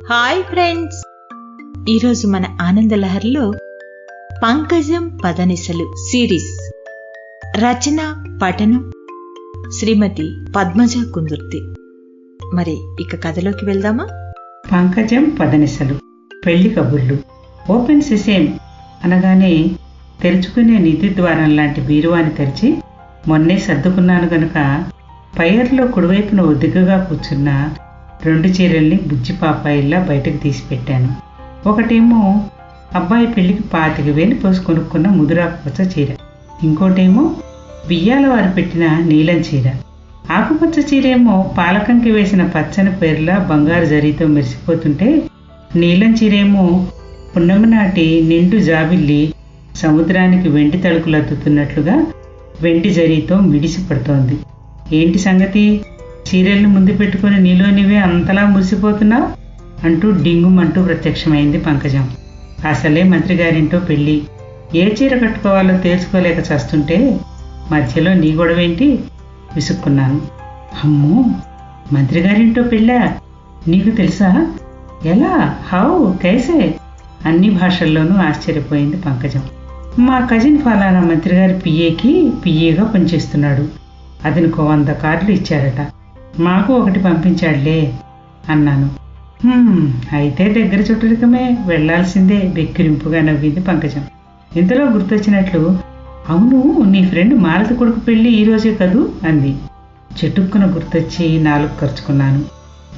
Hi friends ఈరోజు మన ఆనందలహర్లో పంకజం పదనిసలు series రచన పఠనం శ్రీమతి పద్మజ కుందుర్తి. మరి ఇక కథలోకి వెళ్దామా? పంకజం పదనిసలు పెళ్ళి కబుర్లు. ఓపెన్ సిసేమ్ అనగానే తెరుచుకునే నిధి ద్వారం లాంటి బీరువాని తెరిచి మొన్నే సర్దుకున్నాను గనుక పైర్లో కుడివైపున ఒద్దికగా కూర్చున్న రెండు చీరల్ని బుజ్జి పాపాయిల్లా బయటకు తీసి పెట్టాను. ఒకటేమో అబ్బాయి పెళ్ళికి పాతిక వేలు పోసి కొనుక్కున్న ముదురాకుపచ్చ చీర. ఇంకోటేమో బియ్యాల వారు పెట్టిన నీలం చీర. ఆకుపచ్చ చీరేమో పాలకంకి వేసిన పచ్చని పేర్ల బంగారు జరీతో మెరిసిపోతుంటే నీలం చీరేమో పున్నమి నాటి నిండు జాబిల్లి సముద్రానికి వెండి తలుకులు అద్దుతున్నట్లుగా వెండి జరీతో మిడిసి పడుతోంది ఏంటి సంగతి? చీరల్ని ముందు పెట్టుకుని నీలో నీవే అంతలా మురిసిపోతున్నావు? అంటూ డింగుమంటూ ప్రత్యక్షమైంది పంకజం. అసలే మంత్రి గారింటో పెళ్ళి. ఏ చీర కట్టుకోవాలో తేల్చుకోలేక చస్తుంటే మధ్యలో నీ గొడవేంటి? విసుక్కున్నాను. అమ్మో! మంత్రి గారింటో పెళ్ళా? నీకు తెలుసా? ఎలా? హౌ? కైసే? అన్ని భాషల్లోనూ ఆశ్చర్యపోయింది పంకజం. మా కజిన్ ఫలానా మంత్రి గారి పిఏకి పిఏగా పనిచేస్తున్నాడు. అతనికి వంద కార్లు ఇచ్చారట. మాకు ఒకటి పంపించాడులే అన్నాను. అయితే దగ్గర చుట్టరికమే వెళ్ళాల్సిందే బెక్కిరింపుగా నవ్వింది పంకజం. ఇంతలో గుర్తొచ్చినట్లు అవును నీ ఫ్రెండ్ మాలతి కొడుకు పెళ్ళి ఈరోజే కదూ? అంది. చెట్టుక్కున గుర్తొచ్చి నాలుగు ఖర్చుకున్నాను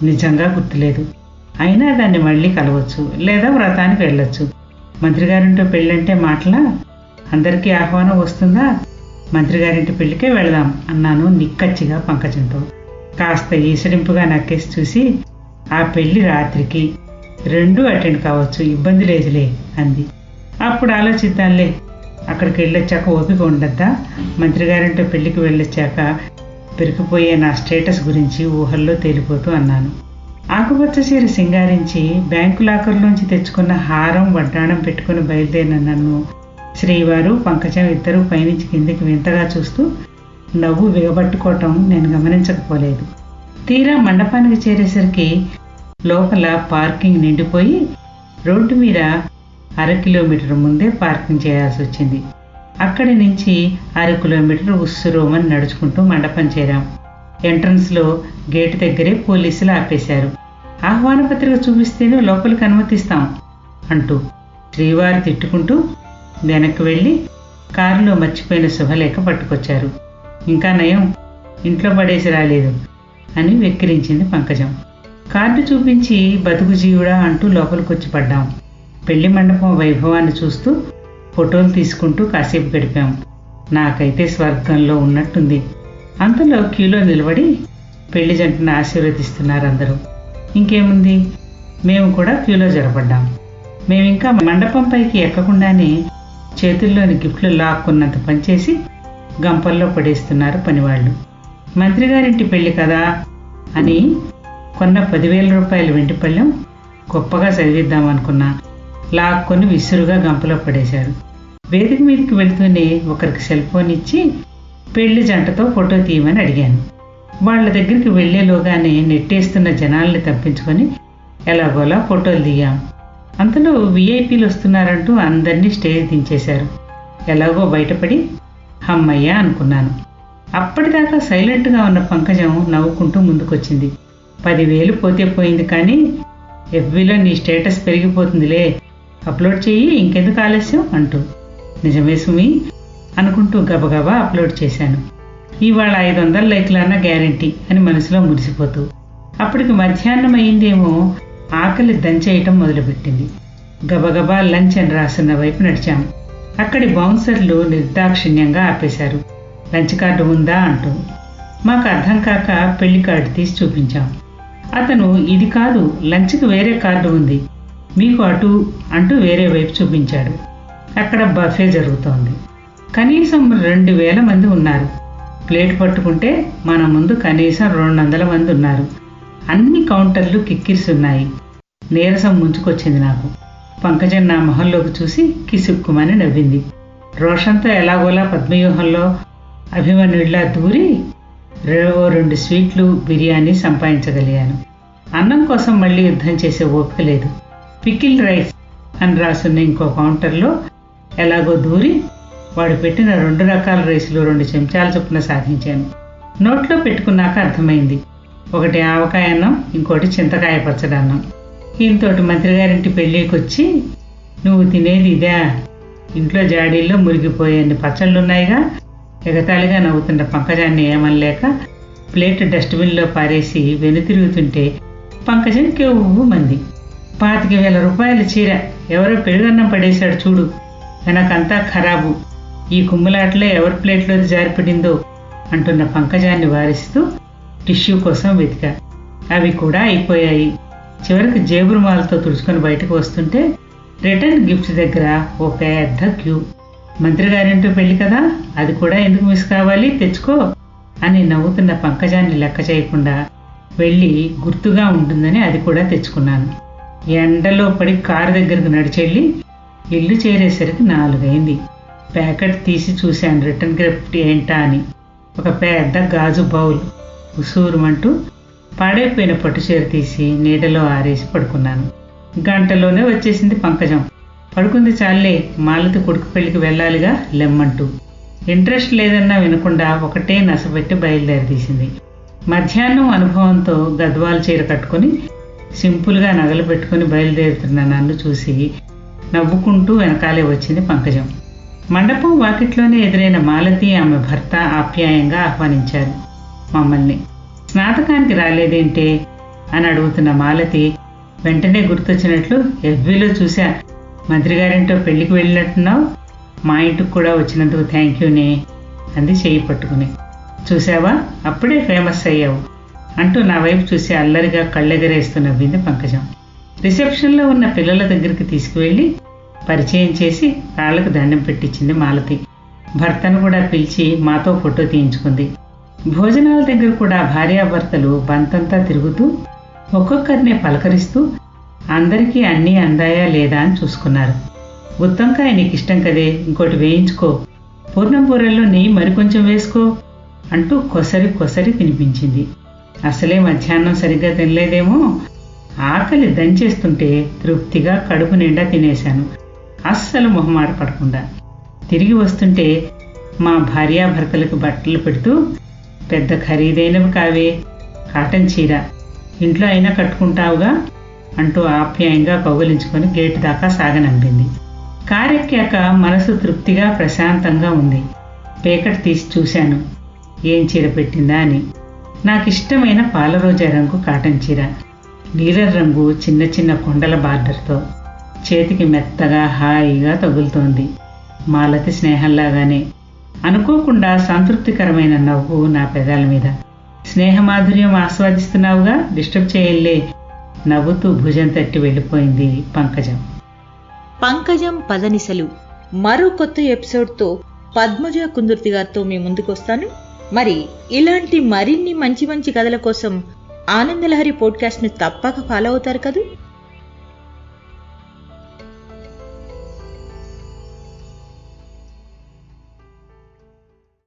నిజంగా గుర్తులేదు. అయినా దాన్ని మళ్ళీ కలవచ్చు లేదా వ్రతానికి వెళ్ళొచ్చు. మంత్రిగారింటో పెళ్ళంటే మాటలా? అందరికీ ఆహ్వానం వస్తుందా? మంత్రిగారింటి పెళ్ళికే పెళ్ళికే వెళదాం అన్నాను నిక్కచ్చిగా పంకజంతో. కాస్త ఈసడింపుగా నక్కేసి చూసి ఆ పెళ్ళి రాత్రికి రెండూ అటెండ్ కావచ్చు ఇబ్బంది లేదులే అంది. అప్పుడు ఆలోచిద్దాంలే అక్కడికి వెళ్ళొచ్చాక ఓపిక ఉండద్దా? మంత్రి గారింటో పెళ్ళికి వెళ్ళొచ్చాక పెరిగిపోయే నా స్టేటస్ గురించి ఊహల్లో తేలిపోతూ అన్నాను. ఆకుపచ్చ చీర సింగారించి బ్యాంకు లాకర్లోంచి తెచ్చుకున్న హారం వడ్డాణం పెట్టుకుని బయలుదేరిన నన్ను శ్రీవారు పంకజం ఇద్దరు పైనుంచి కిందికి వింతగా చూస్తూ నవ్వు విగబట్టుకోవటం నేను గమనించకపోలేదు. తీరా మండపానికి చేరేసరికి లోపల పార్కింగ్ నిండిపోయి రోడ్డు మీద అర కిలోమీటర్ ముందే పార్కింగ్ చేయాల్సి వచ్చింది. అక్కడి నుంచి అర కిలోమీటర్ ఉస్సురోమని నడుచుకుంటూ మండపం చేరాం. ఎంట్రన్స్లో గేటు దగ్గరే పోలీసులు ఆపేశారు. ఆహ్వాన పత్రిక చూపిస్తేనే లోపలికి అనుమతిస్తాం అంటూ శ్రీవారు తిట్టుకుంటూ వెనక్కి వెళ్ళి కారులో మర్చిపోయిన శుభలేఖ పట్టుకొచ్చారు. ఇంకా నయం. ఇంట్లో పడేసి రాలేదు అని వెక్కిరించింది పంకజం. కార్డు చూపించి బతుకు జీవుడా అంటూ లోపలికొచ్చి పడ్డాం. పెళ్ళి మండపం వైభవాన్ని చూస్తూ ఫోటోలు తీసుకుంటూ కాసేపు గడిపాం. నాకైతే స్వర్గంలో ఉన్నట్టుంది. అంతలో క్యూలో నిలబడి పెళ్ళి జంటను ఆశీర్వదిస్తున్నారు అందరూ ఇంకేముంది? మేము కూడా క్యూలో జరపడ్డాం. మేమింకా మండపం పైకి ఎక్కకుండానే చేతుల్లోని గిఫ్ట్లు లాక్కున్నంత పనిచేసి గంపల్లో పడేస్తున్నారు పనివాళ్ళు. మంత్రి గారింటి పెళ్ళి కదా? అని కొన్న పదివేల రూపాయల వెండి పళ్ళెం గొప్పగా చదివిద్దామనుకున్న లాక్కొని విసురుగా గంపలో పడేశారు. వేదిక మీదకి వెళుతూనే ఒకరికి సెల్ ఫోన్ ఇచ్చి పెళ్ళి జంటతో ఫోటో తీయమని అడిగాను. వాళ్ళ దగ్గరికి వెళ్ళేలోగానే నెట్టేస్తున్న జనాల్ని తప్పించుకొని ఎలాగోలా ఫోటోలు దిగాం. అంతలో విఐపీలు వస్తున్నారంటూ అందరినీ స్టేజ్ దించేశారు. ఎలాగో బయటపడి హమ్మయ్య అనుకున్నాను. అప్పటిదాకా సైలెంట్గా ఉన్న పంకజం నవ్వుకుంటూ ముందుకొచ్చింది. పదివేలు పోతే పోయింది కానీ ఎఫ్బీలో నీ స్టేటస్ పెరిగిపోతుందిలే. అప్లోడ్ చెయ్యి ఇంకెందుకు ఆలస్యం? అంటూ. నిజమే సుమి? అనుకుంటూ గబగబా అప్లోడ్ చేశాను. ఇవాళ ఐదు వందల లైక్లన్న గ్యారంటీ అని మనసులో మురిసిపోతూ. అప్పటికి మధ్యాహ్నం అయిందేమో ఆకలి దంచేయటం మొదలుపెట్టింది. గబగబా లంచ్ అని రాసిన వైపు నడిచాం అక్కడి బౌన్సర్లు నిర్దాక్షిణ్యంగా ఆపేశారు. లంచ్ కార్డు ఉందా అంటూ. మాకు అర్థం కాక పెళ్ళి కార్డు తీసి చూపించాం. అతను ఇది కాదు లంచ్కి వేరే కార్డు ఉంది. మీకు అటు అంటూ వేరే వైపు చూపించాడు. అక్కడ బఫే జరుగుతోంది. కనీసం రెండు వేల మంది ఉన్నారు. ప్లేట్ పట్టుకుంటే మన ముందు కనీసం రెండు వందల మంది ఉన్నారు. అన్ని కౌంటర్లు కిక్కిరిస్తున్నాయి నీరసం ముంచుకొచ్చింది నాకు. పంకజం నా మొహంలోకి చూసి కిసుక్కుమని నవ్వింది. రోషంతో ఎలాగోలా పద్మవ్యూహంలో అభిమన్యుడిలా దూరి రెండో రెండు స్వీట్లు బిర్యానీ సంపాదించగలిగాను. అన్నం కోసం మళ్ళీ యుద్ధం చేసే ఓపిక లేదు. పికిల్ రైస్ అని రాసున్న ఇంకో కౌంటర్లో ఎలాగో దూరి వాడు పెట్టిన రెండు రకాల రైసులు రెండు చెంచాల చొప్పున సాధించాను. నోట్లో పెట్టుకున్నాక అర్థమైంది. ఒకటి ఆవకాయ అన్నం ఇంకోటి చింతకాయ పచ్చడి అన్నం. ఈయనతోటి మంత్రిగారింటి పెళ్ళికి వచ్చి నువ్వు తినేది ఇదా. ఇంట్లో జాడీల్లో మురిగిపోయేన్ని పచ్చళ్ళున్నాయిగా. ఎగతాళిగా నవ్వుతున్న పంకజాన్ని ఏమనలేక ప్లేట్ డస్ట్బిన్లో పారేసి వెనుతిరుగుతుంటే పంకజం కేవ్వు మంది. పాతిక వేల రూపాయల చీర. ఎవరో పెరుగన్నం పడేశాడు చూడు. వెనకంతా ఖరాబు. ఈ కుమ్ములాటలో ఎవరి ప్లేట్లో జారిపడిందో అంటున్న పంకజాన్ని వారిస్తూ టిష్యూ కోసం వెతికా. అవి కూడా అయిపోయాయి. చివరికి జేబు రుమాలతో తుడుచుకొని బయటకు వస్తుంటే రిటర్న్ గిఫ్ట్ దగ్గర ఓ పెద్ద క్యూ. మంత్రి గారింటూ పెళ్ళి కదా అది కూడా ఎందుకు మిస్ కావాలి? తెచ్చుకో అని నవ్వుతున్న పంకజాన్ని లెక్క చేయకుండా వెళ్ళి గుర్తుగా ఉంటుందని అది కూడా తెచ్చుకున్నాను. ఎండలో పడి కారు దగ్గరకు నడిచెళ్ళి ఇల్లు చేరేసరికి నాలుగైంది. ప్యాకెట్ తీసి చూశాను రిటర్న్ గిఫ్ట్ ఏంటా అని. ఒక పెద్ద గాజు బౌల్. ఉసూరుమంటూ పాడైపోయిన పట్టు చీర తీసి నీడలో ఆరేసి పడుకున్నాను. గంటలోనే వచ్చేసింది పంకజం. పడుకుంది చాలే మాలతి కొడుకు పెళ్ళికి వెళ్ళాలిగా లెమ్మంటూ. ఇంట్రెస్ట్ లేదన్నా వినకుండా ఒకటే నసపెట్టి బయలుదేరి తీసింది. మధ్యాహ్నం అనుభవంతో గద్వాల చీర కట్టుకుని సింపుల్గా నగలు పెట్టుకుని బయలుదేరుతున్న నన్ను చూసి నవ్వుకుంటూ వెనకాలే వచ్చింది పంకజం. మండపం వాకిట్లోనే ఎదురైన మాలతి ఆమె భర్త ఆప్యాయంగా ఆహ్వానించారు మమ్మల్ని. స్నాతకానికి రాలేదేంటే? అని అడుగుతున్న మాలతి వెంటనే గుర్తొచ్చినట్లు ఎఫ్బీలో చూశా. మంత్రి గారింటో పెళ్ళికి వెళ్ళినట్టున్నావు? మా ఇంటికి కూడా వచ్చినందుకు థ్యాంక్ యూనే అంది చేయి పట్టుకుని. చూసావా అప్పుడే ఫేమస్ అయ్యావు అంటూ నా వైపు చూసి అల్లరిగా కళ్ళెగరేస్తూ నవ్వింది పంకజం. రిసెప్షన్లో ఉన్న పిల్లల దగ్గరికి తీసుకువెళ్ళి పరిచయం చేసి కాళ్ళకు దండం పెట్టించింది మాలతి. భర్తను కూడా పిలిచి మాతో ఫోటో తీయించుకుంది. భోజనాల దగ్గర కూడా భార్యాభర్తలు బంతంతా తిరుగుతూ ఒక్కొక్కరినే పలకరిస్తూ అందరికీ అన్నీ అందాయా లేదా అని చూసుకున్నారు. ఉత్తంకాయ నీకు ఇష్టం కదే ఇంకోటి వేయించుకో. పూర్ణం బూరెల్లో నెయ్యి మరికొంచెం వేసుకో అంటూ కొసరి కొసరి తినిపించింది. అసలే మధ్యాహ్నం సరిగ్గా తినలేదేమో? ఆకలి దంచేస్తుంటే తృప్తిగా కడుపు నిండా తినేశాను. అస్సలు మొహమాట పడకుండా. తిరిగి వస్తుంటే మా భార్యాభర్తలకు బట్టలు పెడుతూ పెద్ద ఖరీదైనవి కావే. కాటన్ చీర. ఇంట్లో అయినా కట్టుకుంటావుగా? అంటూ ఆప్యాయంగా కౌగులించుకొని గేటు దాకా సాగనంపింది. కారెక్కాక మనసు తృప్తిగా ప్రశాంతంగా ఉంది. పేకట్ తీసి చూశాను. ఏం చీర పెట్టిందా అని. నాకు ఇష్టమైన పాలరోజా రంగు కాటన్ చీర. నీలం రంగు చిన్న చిన్న కొండల బార్డర్తో. చేతికి మెత్తగా హాయిగా తగులుతోంది. మాలతి స్నేహంలాగానే. అనుకోకుండా సంతృప్తికరమైన నవ్వు నా పెదాల మీద. స్నేహమాధుర్యం ఆస్వాదిస్తున్నావుగా? డిస్టర్బ్ చేయలే. నవ్వుతూ భుజం తట్టి వెళ్ళిపోయింది పంకజం. పంకజం పదనిసలు. మరో కొత్త ఎపిసోడ్తో పద్మజ కుందుర్తి గారితో మీ ముందుకు వస్తాను మరి ఇలాంటి మరిన్ని మంచి మంచి కథల కోసం ఆనందలహరి పోడ్కాస్ట్ను తప్పక ఫాలో అవుతారు కదూ?